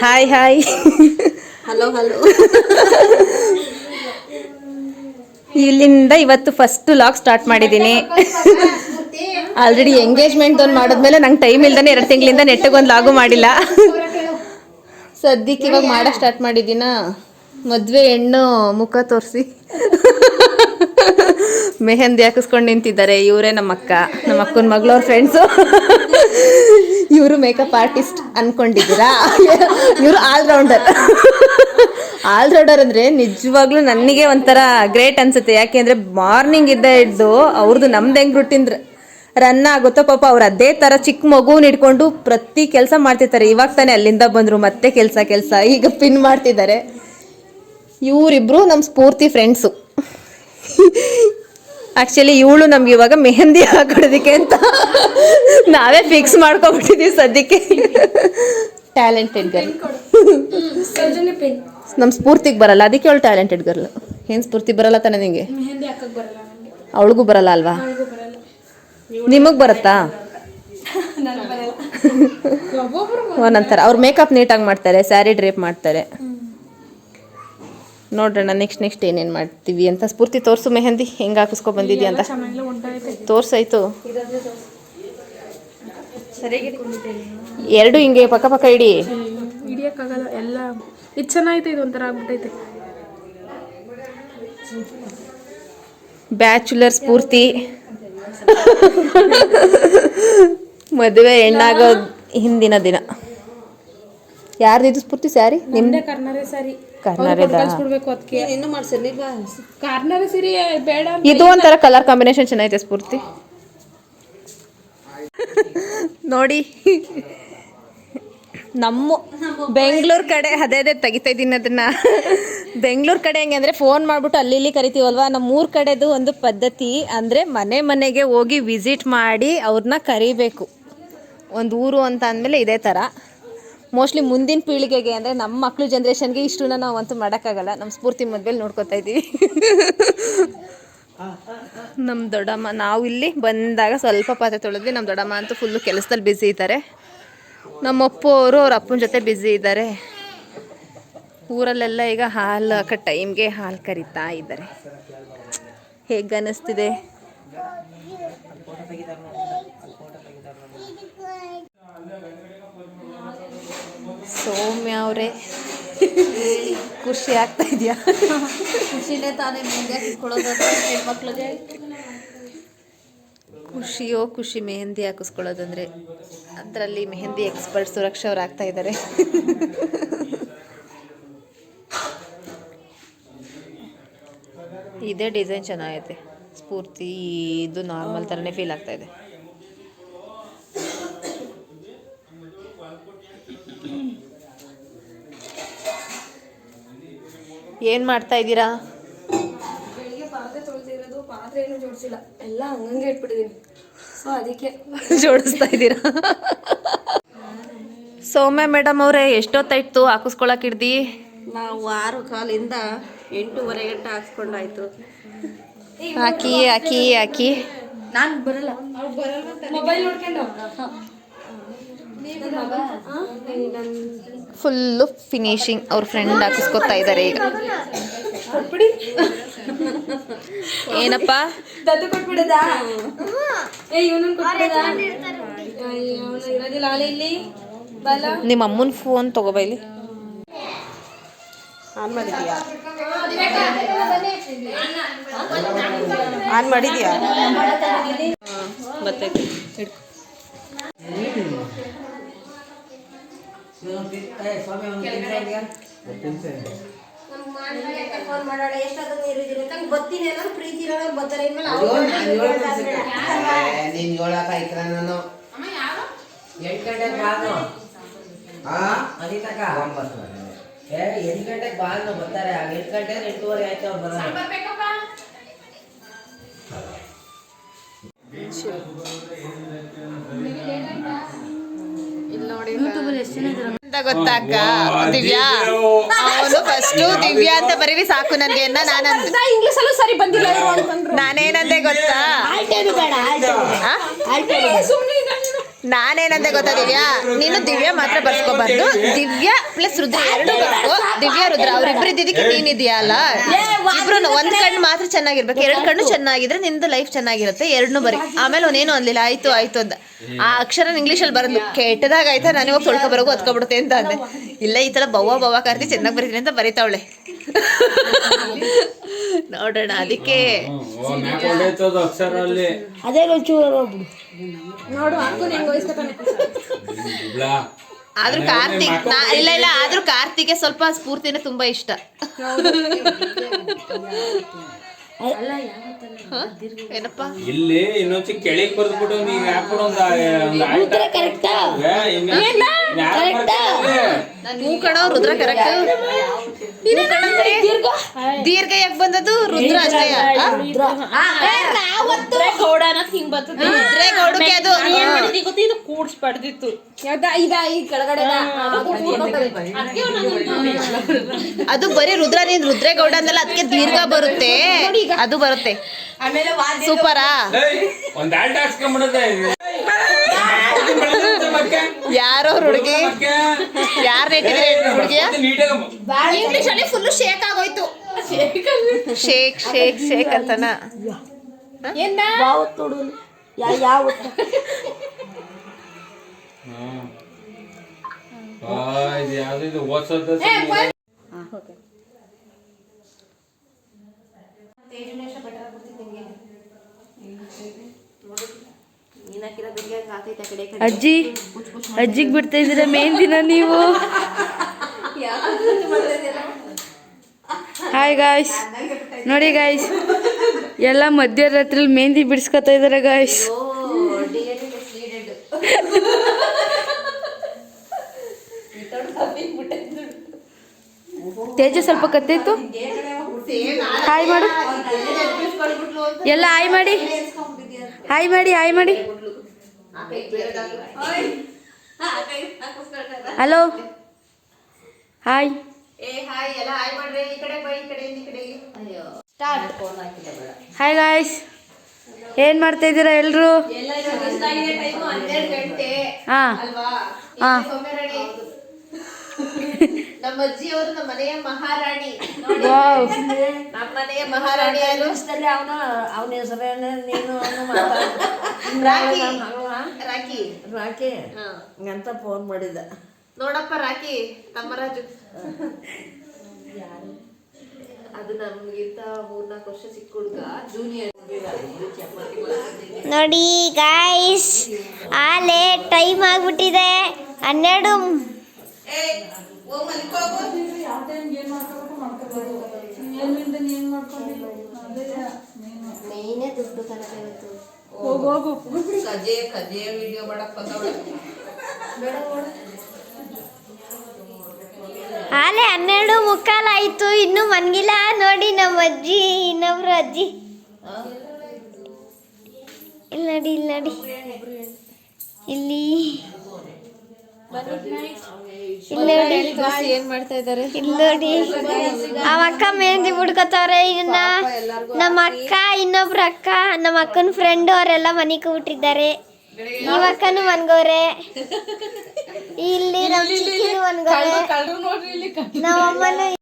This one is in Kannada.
ಹಾಯ್ ಹಾಯ್ ಹಲೋ ಹಲೋ ಇಲ್ಲಿಂದ ಇವತ್ತು ಫಸ್ಟ್ ಲಾಗ್ ಸ್ಟಾರ್ಟ್ ಮಾಡಿದ್ದೀನಿ. ಆಲ್ರೆಡಿ ಎಂಗೇಜ್ಮೆಂಟ್ ಒಂದು ಮಾಡಿದ್ಮೇಲೆ ನಂಗೆ ಟೈಮ್ ಇಲ್ದಾನೆ ಎರಡು ತಿಂಗಳಿಂದ ನೆಟ್ಟಿಗೆ ಒಂದು ಲಾಗು ಮಾಡಿಲ್ಲ. ಸದ್ಯಕ್ಕೆ ಇವಾಗ ಮಾಡೋಕ್ಕೆ ಸ್ಟಾರ್ಟ್ ಮಾಡಿದ್ದೀನ. ಮದುವೆ ಹೆಣ್ಣು ಮುಖ ತೋರಿಸಿ. ಮೆಹಂದಿ ಹಾಕಿಸ್ಕೊಂಡು ನಿಂತಿದ್ದಾರೆ. ಇವರೇ ನಮ್ಮ ಅಕ್ಕ ನಮ್ಮ ಅಕ್ಕನ ಮಗಳವ್ರ ಫ್ರೆಂಡ್ಸು ಇವರು ಮೇಕಪ್ ಆರ್ಟಿಸ್ಟ್ ಅನ್ಕೊಂಡಿದ್ದೀರಾ? ಇವರು ಆಲ್ರೌಂಡರ್ ಆಲ್ರೌಂಡರ್ ಅಂದರೆ ನಿಜವಾಗ್ಲೂ ನನಗೆ ಒಂಥರ ಗ್ರೇಟ್ ಅನ್ಸುತ್ತೆ. ಯಾಕೆ ಮಾರ್ನಿಂಗ್ ಇದ್ದ ಹಿಡ್ದು ಅವ್ರದ್ದು ನಮ್ದು ಹೆಂಗೆ ರುಟೀನ್ ರನ್ ಆಗುತ್ತೋ ಪಾಪ ಅವ್ರು ಅದೇ ಥರ ಚಿಕ್ಕ ಮಗುನ ಇಟ್ಕೊಂಡು ಪ್ರತಿ ಕೆಲಸ ಮಾಡ್ತಿರ್ತಾರೆ. ಇವಾಗ ತಾನೇ ಅಲ್ಲಿಂದ ಬಂದರು ಮತ್ತೆ ಕೆಲಸ ಕೆಲಸ. ಈಗ ಪಿನ್ ಮಾಡ್ತಿದ್ದಾರೆ. ಇವರಿಬ್ರು ನಮ್ಮ ಸ್ಫೂರ್ತಿ ಫ್ರೆಂಡ್ಸು ಆ್ಯಕ್ಚುಲಿ ಇವಳು ನಮ್ಗೆ ಇವಾಗ ಮೆಹಂದಿ ಹಾಕೊಡೋದಕ್ಕೆ ಅಂತ ನಾವೇ ಫಿಕ್ಸ್ ಮಾಡ್ಕೊಬಿಟ್ಟಿದ್ದೀವಿ ಸದ್ಯಕ್ಕೆ. ಟ್ಯಾಲೆಂಟೆಡ್ ಗರ್ಲ್ ನಮ್ಮ ಸ್ಫೂರ್ತಿಗೆ ಬರಲ್ಲ. ಅದಕ್ಕೆ ಅವಳು ಟ್ಯಾಲೆಂಟೆಡ್ ಗರ್ಲ್ ಏನು ಸ್ಫೂರ್ತಿ ಬರಲ್ಲ ತಾನೆ ನಿಂಗೆ? ಅವಳಿಗೂ ಬರಲ್ಲ ಅಲ್ವಾ? ನಿಮಗೆ ಬರುತ್ತಾ? ಒಂದೊಂಥರ ಅವ್ರು ಮೇಕಪ್ ನೀಟಾಗಿ ಮಾಡ್ತಾರೆ ಸ್ಯಾರಿ ಡ್ರೇಪ್ ಮಾಡ್ತಾರೆ. ನೋಡ್ರಣ್ಣ ನೆಕ್ಸ್ಟ್ ನೆಕ್ಸ್ಟ್ ಏನೇನು ಮಾಡ್ತೀವಿ ಅಂತ ಸ್ಫೂರ್ತಿ ತೋರಿಸು ಮೆಹಂದಿ. ಹೆಂಗೆ ಹಾಕಿಸ್ಕೊ ಬಂದಿದ್ಯಾ ಅಂತ. ತೋರಿಸಾಯ್ತು. ಎರಡು ಹಿಂಗೆ ಪಕ್ಕ ಪಕ್ಕ ಇಡಿ. ಹಿಡಿಯಕ್ಕಾಗಲ್ಲ ಎಲ್ಲ. ಇದು ಚೆನ್ನಾಗೈತೆ ಇದು ಒಂಥರ ಆಗ್ಬಿಟ್ಟೈತೆ. ಬ್ಯಾಚುಲರ್ ಸ್ಫೂರ್ತಿ. ಮದುವೆ ಹೆಣ್ಣಾಗೋ ಹಿಂದಿನ ದಿನ. ಯಾರ್ದಿದು ಸ್ಫೂರ್ತಿ ಸ್ಯಾರಿ? ನಿಮ್ದೆ? ಸರಿ ಕಾರ್ನರೇದ ಕಳ್ಸ್ಬಿಡ್ಬೇಕು ಅದಕ್ಕೆ ಇನ್ನೂ ಮಾಡ್ಸಿರ್ಲಿಲ್ವಾ ಕಾರ್ನರ್ ಸೀರೆ ಬೇಡ ಇದು ಒಂಥರ ಕಲರ್ ಕಾಂಬಿನೇಷನ್ ಚೆನ್ನಾಗೈತೆ ಸ್ಫೂರ್ತಿ. ನೋಡಿ. ನಮ್ಮ ಬೆಂಗಳೂರು ಕಡೆ ಅದೇ ಅದೇ ತೆಗಿತಾ ಇದ್ದೀನಿ ಅದನ್ನ. ಬೆಂಗಳೂರು ಕಡೆ ಹೆಂಗೆ ಅಂದ್ರೆ ಫೋನ್ ಮಾಡ್ಬಿಟ್ಟು ಅಲ್ಲಿ ಇಲ್ಲಿ ಕರಿತೀವಲ್ವಾ? ನಮ್ಮ ಊರ್ ಕಡೆದು ಒಂದು ಪದ್ಧತಿ ಅಂದ್ರೆ ಮನೆ ಮನೆಗೆ ಹೋಗಿ ವಿಸಿಟ್ ಮಾಡಿ ಅವ್ರನ್ನ ಕರಿಬೇಕು. ಒಂದು ಊರು ಅಂತ ಅಂದ್ಮೇಲೆ ಇದೇ ಥರ ಮೋಸ್ಟ್ಲಿ ಮುಂದಿನ ಪೀಳಿಗೆಗೆ ಅಂದರೆ ನಮ್ಮ ಮಕ್ಕಳು ಜನ್ರೇಷನ್ಗೆ ಇಷ್ಟನ್ನ ನಾವು ಅಂತೂ ಮಾಡೋಕ್ಕಾಗಲ್ಲ. ನಮ್ಮ ಸ್ಫೂರ್ತಿ ಮದುವೆಲಿ ನೋಡ್ಕೊತಾ ಇದ್ದೀವಿ. ನಮ್ಮ ದೊಡ್ಡಮ್ಮ, ನಾವು ಇಲ್ಲಿ ಬಂದಾಗ ಸ್ವಲ್ಪ ಪಾತ್ರೆ ತೊಳೆದ್ವಿ. ನಮ್ಮ ದೊಡ್ಡಮ್ಮ ಅಂತೂ ಫುಲ್ಲು ಕೆಲಸದಲ್ಲಿ ಬ್ಯುಸಿ ಇದ್ದಾರೆ. ನಮ್ಮ ಅಪ್ಪು ಅವರು ಅವ್ರ ಅಪ್ಪನ ಜೊತೆ ಬ್ಯುಸಿ ಇದ್ದಾರೆ. ಊರಲ್ಲೆಲ್ಲ ಈಗ ಹಾಲು ಹಾಕೋ ಟೈಮ್ಗೆ ಹಾಲು ಕರಿತಾ ಇದ್ದಾರೆ. ಹೇಗೆ ಅನ್ನಿಸ್ತಿದೆ ಸೌಮ್ಯ ಅವರೇ. ಖುಷಿ ಆಗ್ತಾ ಇದೆಯಾ? ಖುಷಿನೇ ತಾನೇ ಮುಂದೆ ಹೆಣ್ಮಕ್ಳಿಗೆ. ಖುಷಿಯೋ ಖುಷಿ ಮೆಹಂದಿ ಹಾಕಿಸ್ಕೊಳ್ಳೋದಂದ್ರೆ ಅದರಲ್ಲಿ ಮೆಹಂದಿ ಎಕ್ಸ್ಪರ್ಟ್ ಸುರಕ್ಷಾ ಅವ್ರು ಆಗ್ತಾ ಇದ್ದಾರೆ ಇದೇ ಡಿಸೈನ್ ಚೆನ್ನಾಗೈತೆ. ಸ್ಫೂರ್ತಿ ಇದು ನಾರ್ಮಲ್ ಥರನೇ ಫೀಲ್ ಆಗ್ತಾ ಇದೆ. ಏನು ಮಾಡ್ತಾ ಇದ್ದೀರಾ? ಬೆಳಿಗ್ಗೆ ಪಾತ್ರೆ ತೊಳೆದಿರೋದು ಪಾತ್ರೆ ಏನು ಜೋಡಿಸಿಲ್ಲ. ಎಲ್ಲ ಹಂಗಂಗೆ ಇಟ್ಬಿಟ್ಟಿದ್ದೀನಿ ಸೊ ಅದಕ್ಕೆ. ಜೋಡಿಸ್ತಾ ಇದ್ದೀರಾ? ಸೌಮ್ಯ ಮೇಡಮ್ ಅವರೇ ಎಷ್ಟೊತ್ತಾಯ್ತು ಹಾಕಿಸ್ಕೊಳಕ್ ಹಿಡ್ದಿ ನಾವು ಆರು ಕಾಲಿಂದ ಎಂಟೂವರೆ ಗಂಟೆ ಹಾಕ್ಸ್ಕೊಂಡಾಯ್ತು. ಹಾಕಿ ಹಾಕಿ ಹಾಕಿ. ನಾನು ಬರಲ್ಲ. ಮೊಬೈಲ್ ನೋಡ್ಕೊಂಡು ಫುಲ್ಲು ಫಿನಿಶಿಂಗ್ ಅವ್ರ ಫ್ರೆಂಡ್ ಹಾಕಿಸ್ಕೊತಾ ಇದ್ದಾರೆ ಈಗ. ಏನಪ್ಪ? ನಿಮ್ಮ ಅಮ್ಮನ ಫೋನ್ ತಗೋಬೈಲಿ ಇಲ್ಲಿ. ಆನ್ ಮಾಡಿದ್ಯಾ? ಆನ್ ಮಾಡಿದ್ಯಾ? ಬರ್ತೈತೆ. ಫೋನ್ ಮಾಡೋಣ ಎಷ್ಟಾದ್ರೂ ನೀರು ಇದ್ರೆ ತಂಗ್ ಬತ್ತೀನಿ ಎಲ್ಲರೂ ಪ್ರೀತಿ ಇರೋರು ಬರ್ತಾರೆ. ಇನ್ಮೇಲೆ ನೀನ್ ಐತ್ರ ನಾನು ಎಂಟು ಗಂಟೆಗೆ ಬಾನು ಹಾ ಅನಿತಕ ಒಂಬತ್ತು ಏ ಎಂಟು ಗಂಟೆಗೆ ಬಾನು ಬರ್ತಾರೆ. ಆಗ ಎಂಟು ಗಂಟೆ ಎಂಟೂವರೆ ಆಯ್ತು ಅವ್ರು ಬರೋಣ ಅಂತ ಗೊತ್ತಾಕ ದಿವ್ಯಾ ಅವನು ಫಸ್ಟು ದಿವ್ಯಾ ಅಂತ ಬರೀವಿ ಸಾಕು ನನಗೆ ಇಂಗ್ಲಿಷ್ ಅಲ್ಲೂ ಸರಿ ಬಂದಿಲ್ಲ ನಾನೇನಂದೆ ಗೊತ್ತಾ? ಸುಮ್ಮನೆ ನಾನೇನಂದೆ ಗೊತ್ತಾ ದಿವ್ಯಾ? ನೀನು ದಿವ್ಯಾ ಮಾತ್ರ ಬರ್ಸ್ಕೋಬಾರ್ದು. ದಿವ್ಯಾ ಪ್ಲಸ್ ರುದ್ರ ಎರಡು ಬರ್ಕೋ ದಿವ್ಯಾ ರುದ್ರ ಅವ್ರಿಬ್ರು ಇದ್ದಿದ್ದಕ್ಕೆ ನೀನಿದ್ಯಾ ಅಲ್ಲ? ಇಬ್ರು ಒಂದ್ ಕಣ್ಣು ಮಾತ್ರ ಚೆನ್ನಾಗಿರ್ಬೇಕು. ಎರಡ್ ಕಣ್ಣು ಚೆನ್ನಾಗಿದ್ರೆ ನಿಂದು ಲೈಫ್ ಚೆನ್ನಾಗಿರುತ್ತೆ. ಎರಡ್ನು ಬರಿ. ಆಮೇಲೆ ಅವನೇನು ಅನ್ಲಿಲ್ಲ ಆಯ್ತು ಆಯ್ತು ಅಂದ ಆ ಅಕ್ಷರ ಇಂಗ್ಲೀಷ್ ಅಲ್ಲಿ ಬರದ್ಲು. ಕೆಟ್ಟದಾಗ ಆಯ್ತಾ ನಾನು ಇವಾಗ ತೊಳ್ಕೊ ಬರೋಗು ಹೊತ್ಕೊಬಿಡುತ್ತೆ ಅಂತ ಅಂದೆ. ಇಲ್ಲ ಈ ತರ ಬವ್ವ ಬವ್ವ ಕರ್ತಿ ಚೆನ್ನಾಗಿ ಬರೀತೀನಿ ಅಂತ ಬರೀತಾವಳೆ. ನೋಡೋಣ ಅದಕ್ಕೆ ಅದೇ ಅಕ್ಷರ ಅಲ್ಲಿ ನೋಡು. ಆದ್ರೂ ಕಾರ್ತಿಕ್ ನಾ ಇಲ್ಲ ಇಲ್ಲ ಆದ್ರೂ ಕಾರ್ತಿಗೆ ಸ್ವಲ್ಪ ಸ್ಫೂರ್ತಿನೇ ತುಂಬಾ ಇಷ್ಟ? ಏನಪ್ಪ? ಇಲ್ಲಿ ಇನ್ನೊಂಚಿ ಕೆಳಗ್ ಬರ್ದ್ಬಿಟ್ಟು ನೀವ್ ಯಾಕೆ ಒಂದ್ ಹೂ ಕಣೋ ರುದ್ರ ಕರೆಕ್ಟ್. ದೀರ್ಘ? ಯಾಕೆ ಬಂದದ್ದು? ರುದ್ರ ಅಷ್ಟೇ ಗೌಡ ಅನ್ನೋದು ಹಿಂಗ್ ಬರ್ತದೆ. ರುದ್ರೆ ಗೌಡಕ್ಕೆ ಅದು ಏನ್ ಮಾಡಿದ್ವಿ ಗೊತ್ತಾ? ಇದು ಕೂಡ್ಸ್ ಪಡ್ದಿತ್ತು ಯಾವ್ದಾ? ಇದ ಈ ಕೆಳಗಡೆ ಅದು ಬರೀ ರುದ್ರ ನೀನ್ ರುದ್ರೇಗೌಡ ಅಂದಲ್ಲ ಅದಕ್ಕೆ ದೀರ್ಘ ಬರುತ್ತೆ. ಅದು ಬರುತ್ತೆ. ಸೂಪರಾ ಒಂದ್ ಆಲ್ಟ್ ಹಾಕ್ಸ್ಕೊಂಡ್ಬಿಡದೆ ಯಾರೋ ಹುಡುಗಿ? ಯಾರ ನೆಟ್ಟಿದ್ರೆ ಹುಡುಗಿಯ? ಇಂಗ್ಲಿಷ್ ಅಲ್ಲಿ ಫುಲ್ ಶೇಕ್ ಆಗೋಯ್ತು. ಶೇಕ್ ಶೇಕ್ ಶೇಕ್ ಅಂತನ. ಇದು ಯಾವ್ದು ಇದು ಓದ್ಸೋದ ಅಜ್ಜಿ ಅಜ್ಜಿಗೆ ಬಿಡ್ತಾ ಇದ್ದೀರಾ ದಿನ ನೀವು? ಹಾಯ್ ಗಾಯ್ಸ್ ನೋಡಿ ಗಾಯ್ಸ್ ಎಲ್ಲ ಮಧ್ಯರಾತ್ರಿ ಮೆಹಂದಿ ಬಿಡಿಸ್ಕೊತಾ ಇದಾರೆ ಗಾಯ್ಸ್ ತೇಜ ಸ್ವಲ್ಪ ಕತ್ತಿತ್ತು ಹಾಯ್ ಮಾಡು ಎಲ್ಲ ಹಾಯ್ ಮಾಡಿ. ಹಾಯ್ ಮಾಡಿ ಹಾಯ್ ಮಾಡಿ ಹಲೋ ಹಾಯ್ ಹಾಯ್ ಗಾಯ್ಸ್ ಏನ್ ಮಾಡ್ತಾ ಇದ್ದೀರಾ ಎಲ್ರು? ಹಾ. ಹಾ. ನಮ್ಮ ಅಜ್ಜಿ ಅವರು ನಮ್ಮ ಮನೆಯ ಮಹಾರಾಣಿ. ನಮ್ಮ ಮನೆಯ ಮಹಾರಾಣಿ ಯಾರು ಅವನ ಅವನ ಹೆಸರೇನೆ ನೀನು ರಾಖಿ. ರಾಕಿ ಹಾ. ಅಂತ ಫೋನ್ ಮಾಡಿದ ನೋಡಪ್ಪ ರಾಕಿ ತಮ್ಮರಾಜು ಅದು ನಮ್ಗಿಂತ ಮೂರ್ನಾಲ್ಕು ವರ್ಷ ಚಿಕ್ಕ ಹುಡುಗ ಜೂನಿಯರ್ ನೋಡಿ ಗಾಯ್ಸ್ ಆಲೆ ಟೈಮ್ ಆಗ್ಬಿಟ್ಟಿದೆ. ಹನ್ನೆರಡು ಮೇಯ್ನೇ ದುಡ್ಡು ಕಣಕ್ಕೆ ಇವತ್ತು. ಹೋಗು ಹೋಗು. ಕಜೆ ಕಜೆ ವಿಡಿಯೋ ಮಾಡಕ್ ಬಂದವಳೆ. ಆಲೆ ಹನ್ನೆರಡು ಮುಕ್ಕಾಲಾಯ್ತು ಇನ್ನು ಮನ್ಗಿಲ್ಲ ನೋಡಿ ನಮ್ಮ ಅಜ್ಜಿ ಇನ್ನೊಬ್ರು ಅಜ್ಜಿ. ಇಲ್ಲಿ ನೋಡಿ ಇಲ್ಲಿ ನೋಡಿ. ಇಲ್ಲಿ. ಏನ್ ಮಾಡ್ತಾ ಇದಾರೆ ನೋಡಿ. ಅವ ಅಕ್ಕ ಮೆಹಂದಿ ಬಿಡ್ಕೋತಾವ್ರೆ ಇದನ್ನ ನಮ್ಮ ಅಕ್ಕ ಇನ್ನೊಬ್ರ ಅಕ್ಕ ನಮ್ಮ ಅಕ್ಕನ ಫ್ರೆಂಡ್ ಅವರೆಲ್ಲ ಮನೆಗೆ ಬಿಟ್ಟಿದ್ದಾರೆ ಈ ಅಕ್ಕನು ಮನ್ಗವ್ರೆ ಇಲ್ಲಿ ನಮ್ಮ ಚಿಕ್ಕ ಅಮ್ಮನೂ